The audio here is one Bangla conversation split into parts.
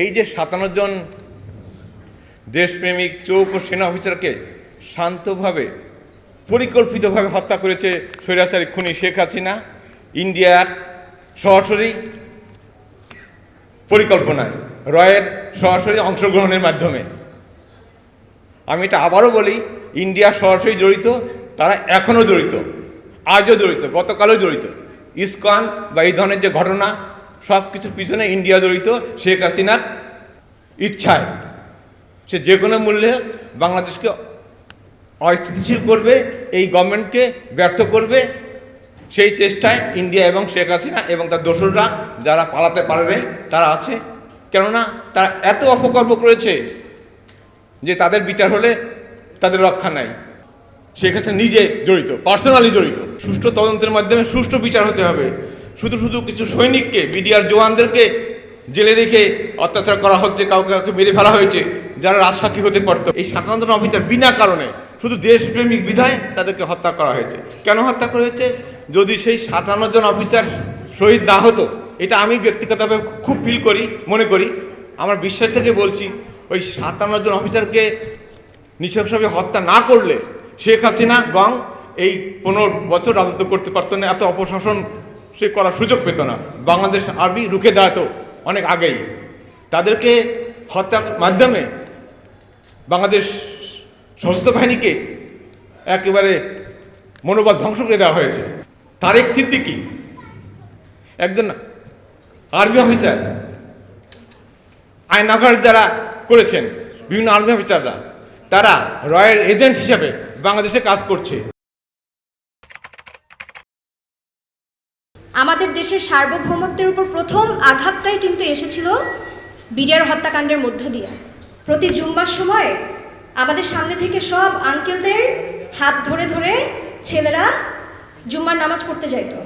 এই যে সাতান্ন জন দেশপ্রেমিক চৌক সেনা অফিসারকে শান্তভাবে, পরিকল্পিতভাবে হত্যা করেছে স্বৈরাচারী খুনি শেখ হাসিনা ইন্ডিয়ার সরাসরি পরিকল্পনায়, রয়ের সরাসরি অংশগ্রহণের মাধ্যমে। আমি এটা আবারও বলি, ইন্ডিয়া সরাসরি জড়িত, তারা এখনও জড়িত, আজও জড়িত, গতকালও জড়িত। ইসকন বা এই ধরনের যে ঘটনা সব কিছুর পিছনে ইন্ডিয়া জড়িত, শেখ হাসিনার ইচ্ছায় সে যে কোনো মূল্যে বাংলাদেশকে অস্থিতিশীল করবে, এই গভর্নমেন্টকে ব্যর্থ করবে, সেই চেষ্টায় ইন্ডিয়া এবং শেখ হাসিনা এবং তার দোসররা যারা পালাতে পারবে, তারা আছে। কেননা তারা এত অপকর্ম করেছে যে তাদের বিচার হলে তাদের রক্ষা নাই। শেখ হাসিনা নিজে জড়িত পার্সোনালি জড়িত। সুষ্ঠু তদন্তের মাধ্যমে সুষ্ঠু বিচার হতে হবে। শুধু শুধু কিছু সৈনিককে, বিডিআর জওয়ানদেরকে জেলে রেখে অত্যাচার করা হচ্ছে, কাউকে কাউকে মেরে ফেলা হয়েছে, যারা রাজসাক্ষী হতে পারতো। এই সাধারণত অফিসার বিনা কারণে শুধু দেশপ্রেমিক বিধায় তাদেরকে হত্যা করা হয়েছে। কেন হত্যা করা হয়েছে? যদি সেই সাতান্ন জন অফিসার শহীদ না হতো, এটা আমি ব্যক্তিগতভাবে খুব ফিল করি, মনে করি। আমার বিশ্বাস থেকে বলছি, ওই সাতান্ন জন অফিসারকে নৃশংসভাবে হত্যা না করলে শেখ হাসিনা গং এই পনেরো বছর রাজত্ব করতে পারতো না, এত অপশাসন সে করার সুযোগ পেত না। বাংলাদেশ আর্মি রুখে দাঁড়াতো। অনেক আগেই। তাদেরকে হত্যার মাধ্যমে বাংলাদেশ সশস্ত্র বাহিনীকে একেবারে মনোবল ধ্বংস করে দেওয়া হয়েছে। তারেক সিদ্দিকি একজন আর্মি অফিসার আয়নাঘর যারা করেছেন, বিভিন্ন আর্মি অফিসাররা, তারা রয়্যাল এজেন্ট হিসেবে বাংলাদেশে কাজ করছে। আমাদের দেশের সার্বভৌমত্বের উপর প্রথম আঘাতটাই কিন্তু এসেছিল বিডিআর হত্যাকাণ্ডের মধ্য দিয়ে। প্রতি জুম্মার সময় আমাদের সামনে থেকে সব আঙ্কেলদের হাত ধরে ধরে ছেলেরা জুম্মার নামাজ পড়তে যাইতো।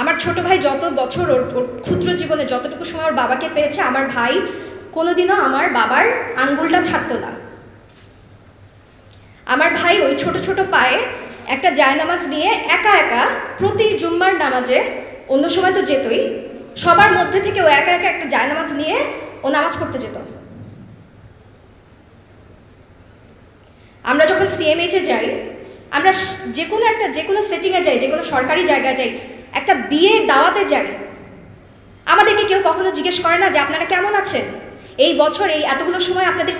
আমার ছোট ভাই যত বছর ওর ক্ষুদ্র জীবনে যতটুকু সময় ওর বাবাকে পেয়েছে, আমার ভাই কোনোদিনও আমার বাবার আঙ্গুলটা ছাড়তো না। আমার ভাই ওই ছোট ছোট পায়ে একটা জায়নামাজ নিয়ে একা একা প্রতি জুম্মার নামাজে অন্য সময় তো যেতই, সবার মধ্যে থেকে ও একা একা একটা জায়নামাজ নিয়ে ও নামাজ পড়তে যেত। আমরা যখন সিএমএইচে যাই, আমরা যে কোনো একটা, যে কোনো সেটিংয়ে যাই, যে কোনো সরকারি জায়গায় যাই, একটা বিয়ের দাওয়াতে যাই, আমাদেরকে কেউ কখনো জিজ্ঞেস করে না যে আপনারা কেমন আছেন? এই বছর এই এতগুলো সময় আপনাদের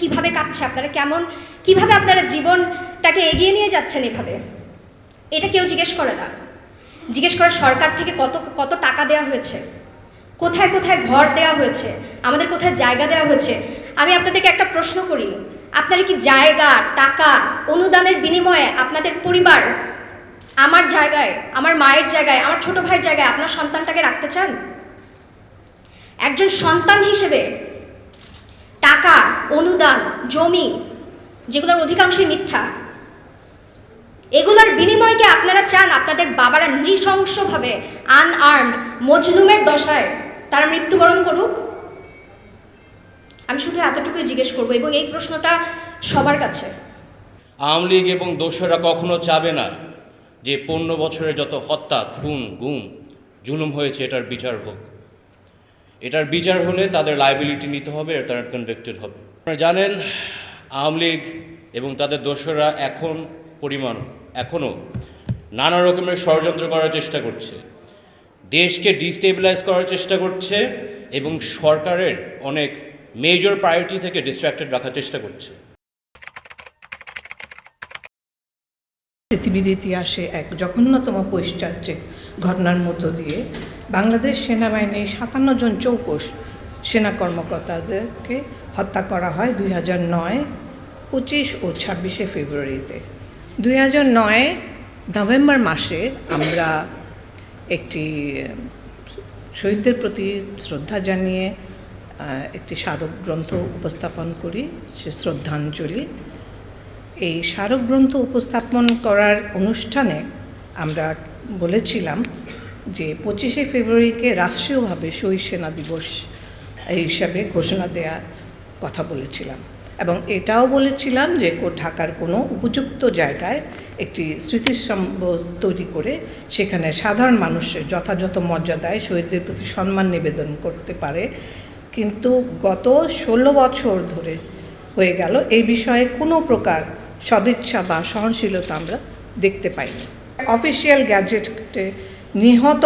কীভাবে কাটছে? আপনারা কেমন কীভাবে আপনারা জীবনটাকে এগিয়ে নিয়ে যাচ্ছেন এভাবে। এটা কেউ জিজ্ঞেস করে না। জিজ্ঞেস করে সরকার থেকে কত কত টাকা দেওয়া হয়েছে? কোথায় কোথায় ঘর দেওয়া হয়েছে? আমাদের কোথায় জায়গা দেওয়া হয়েছে? আমি আপনাদেরকে একটা প্রশ্ন করি। আপনারা কি জায়গা, টাকা, অনুদানের বিনিময়ে আপনাদের পরিবার আমার জায়গায়, আমার মায়ের জায়গায়, আমার ছোট ভাইয়ের জায়গায় আপনার সন্তানটাকে রাখতে চান? একজন সন্তান হিসেবে টাকা, অনুদান, জমি, যেগুলোর অধিকাংশই মিথ্যা এগুলোর বিনিময়ে কি আপনারা চান আপনাদের বাবারা নৃশংসভাবে আনআর্মড মজলুমের দশায় তারা মৃত্যুবরণ করুক? আমি শুধু এতটুকুই জিজ্ঞেস করব এবং এই প্রশ্নটা সবার কাছে। আওয়ামী লীগ এবং দোষরা কখনো চাবে না যে পনেরো বছরের যত হত্যা, খুন, গুম, জুলুম হয়েছে, এটার বিচার হোক। এটার বিচার হলে তাদের লাইবিলিটি নিতে হবে তারা কনভিক্টেড হবে। আপনারা জানেন, আওয়ামী লীগ এবং তাদের দোষরা এখন পরিমাণ এখনও নানা রকমের ষড়যন্ত্র করার চেষ্টা করছে। দেশকে ডিস্টেবিলাইজ করার চেষ্টা করছে এবং সরকারের অনেক মেজর প্রায়োরিটি থেকে ডিস্ট্র্যাক্টেড রাখার চেষ্টা করছে। পৃথিবীর ইতিহাসে এক জঘন্যতম পৈশ্চার্যে ঘটনার মধ্য দিয়ে বাংলাদেশ সেনাবাহিনী সাতান্ন জন চৌকস সেনা কর্মকর্তাদেরকে হত্যা করা হয় দুই হাজার নয়, পঁচিশ ও ছাব্বিশে ফেব্রুয়ারিতে। দুই হাজার নয় নভেম্বর মাসে আমরা একটি, শহীদদের প্রতি শ্রদ্ধা জানিয়ে একটি স্মারক গ্রন্থ উপস্থাপন করি, সে শ্রদ্ধাঞ্জলি। এই স্মারক গ্রন্থ উপস্থাপন করার অনুষ্ঠানে আমরা বলেছিলাম যে পঁচিশে ফেব্রুয়ারিকে রাষ্ট্রীয়ভাবে শহীদ সেনা দিবস হিসাবে ঘোষণা দেওয়ার কথা বলেছিলাম। এবং এটাও বলেছিলাম যে ঢাকার কোনো উপযুক্ত জায়গায় একটি স্মৃতিস্তম্ভ তৈরি করে সেখানে সাধারণ মানুষের যথাযথ মর্যাদায় শহীদদের প্রতি সম্মান নিবেদন করতে পারে। কিন্তু গত ষোলো বছর ধরে হয়ে গেল, এই বিষয়ে কোনো প্রকার সদিচ্ছা বা সহনশীলতা আমরা দেখতে পাইনি। অফিসিয়াল গ্যাজেটে নিহত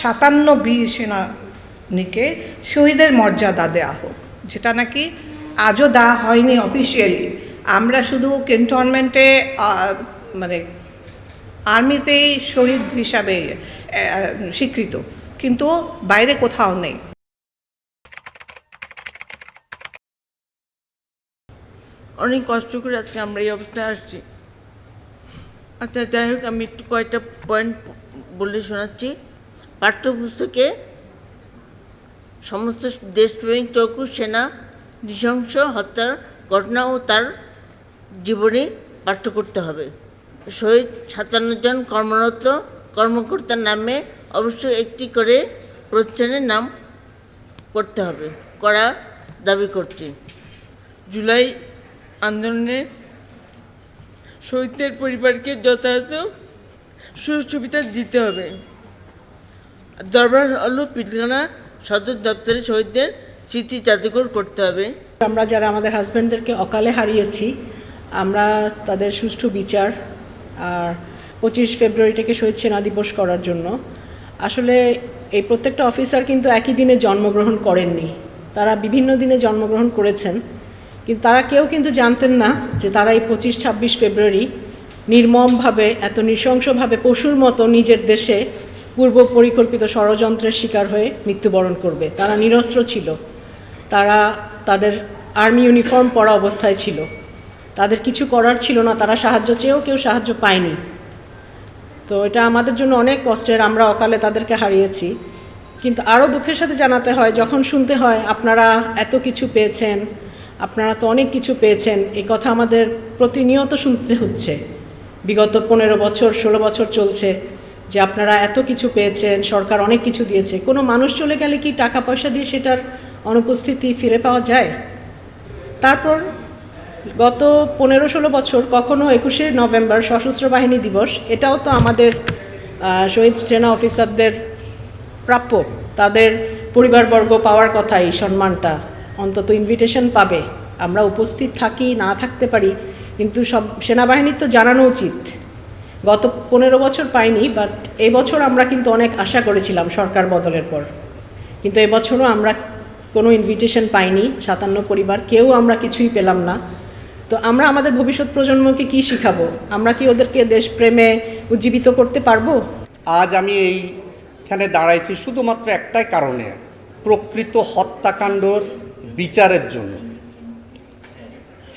সাতান্ন বীর সেনানীকে শহীদের মর্যাদা দেয়া হোক, যেটা নাকি আজও দেওয়া হয়নি অফিসিয়ালি আমরা শুধু ক্যান্টনমেন্টে মানে আর্মিতেই শহীদ হিসাবে স্বীকৃত। কিন্তু বাইরে কোথাও নেই। অনেক কষ্ট করে আজকে আমরা এই অবস্থায় আসছি। আচ্ছা যাই হোক, আমি একটু কয়েকটা পয়েন্ট বলে শোনাচ্ছি। পাঠ্যপুস্তকে সমস্ত দেশপ্রেমিক চৌকু সেনা নৃশংস হত্যার ঘটনা ও তার জীবনী পাঠ্য করতে হবে। শহীদ সাতান্ন জন কর্মরত কর্মকর্তার নামে অবশ্যই একটি করে প্রতিষ্ঠানের নাম করতে হবে করা দাবি করছি। জুলাই আন্দোলনে শহীদদের পরিবারকে যথাযথ সুযোগ সুবিধা দিতে হবে। দরবার হল পিলখানা সদর দপ্তরে শহীদদের স্মৃতি জাদুঘর করতে হবে। আমরা যারা আমাদের হাজব্যান্ডদেরকে অকালে হারিয়েছি, আমরা তাদের সুষ্ঠু বিচার আর পঁচিশ ফেব্রুয়ারিটাকে শহীদ সেনা দিবস করার জন্য। আসলে এই প্রত্যেকটা অফিসার কিন্তু একই দিনে জন্মগ্রহণ করেননি। তারা বিভিন্ন দিনে জন্মগ্রহণ করেছেন, কিন্তু তারা কেউ কিন্তু জানতেন না যে তারা এই পঁচিশ, ছাব্বিশ ফেব্রুয়ারি নির্মমভাবে, এত নৃশংসভাবে পশুর মতো নিজের দেশে পূর্ব পরিকল্পিত ষড়যন্ত্রের শিকার হয়ে মৃত্যুবরণ করবে। তারা নিরস্ত্র ছিল। তারা তাদের আর্মি ইউনিফর্ম পরা অবস্থায় ছিল। তাদের কিছু করার ছিল না, তারা সাহায্য চেয়েও কেউ সাহায্য পায়নি। তো এটা আমাদের জন্য অনেক কষ্টের, আমরা অকালে তাদেরকে হারিয়েছি। কিন্তু আরও দুঃখের সাথে জানাতে হয়, যখন শুনতে হয়, আপনারা এত কিছু পেয়েছেন, আপনারা তো অনেক কিছু পেয়েছেন এই কথা আমাদের প্রতিনিয়ত শুনতে হচ্ছে। বিগত পনেরো বছর, ষোলো বছর চলছে যে আপনারা এত কিছু পেয়েছেন, সরকার অনেক কিছু দিয়েছে। কোনো মানুষ চলে গেলে কি টাকা পয়সা দিয়ে সেটার অনুপস্থিতি ফিরে পাওয়া যায়। তারপর গত পনেরো ষোলো বছর, কখনো একুশে নভেম্বর সশস্ত্র বাহিনী দিবস, এটাও তো আমাদের শহীদ সেনা অফিসারদের প্রাপ্য। তাদের পরিবারবর্গ পাওয়ার কথা এই সম্মানটা। অন্তত ইনভিটেশন পাবে। আমরা উপস্থিত থাকি, না থাকতে পারি, কিন্তু সব সেনাবাহিনীর তো জানানো উচিত। গত পনেরো বছর পাইনি বাট এবছর আমরা কিন্তু অনেক আশা করেছিলাম সরকার বদলের পর। কিন্তু এবছরও আমরা কোনো ইনভিটেশন পাইনি, সাতান্ন পরিবার, কেউ আমরা কিছুই পেলাম না। তো আমরা আমাদের ভবিষ্যৎ প্রজন্মকে কি শিখাবো? আমরা কি ওদেরকে দেশপ্রেমে উজ্জীবিত করতে পারব? আজ আমি এইখানে দাঁড়াইছি শুধুমাত্র একটাই কারণে, প্রকৃত হত্যাকাণ্ডর বিচারের জন্য।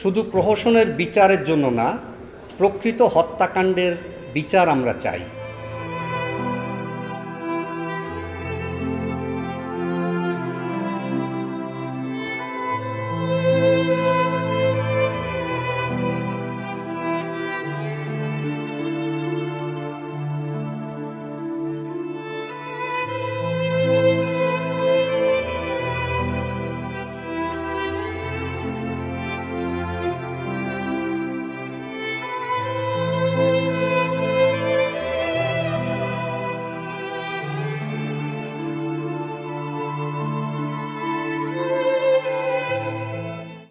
শুধু প্রহসনের বিচারের জন্য না, প্রকৃত হত্যাকাণ্ডের বিচার আমরা চাই।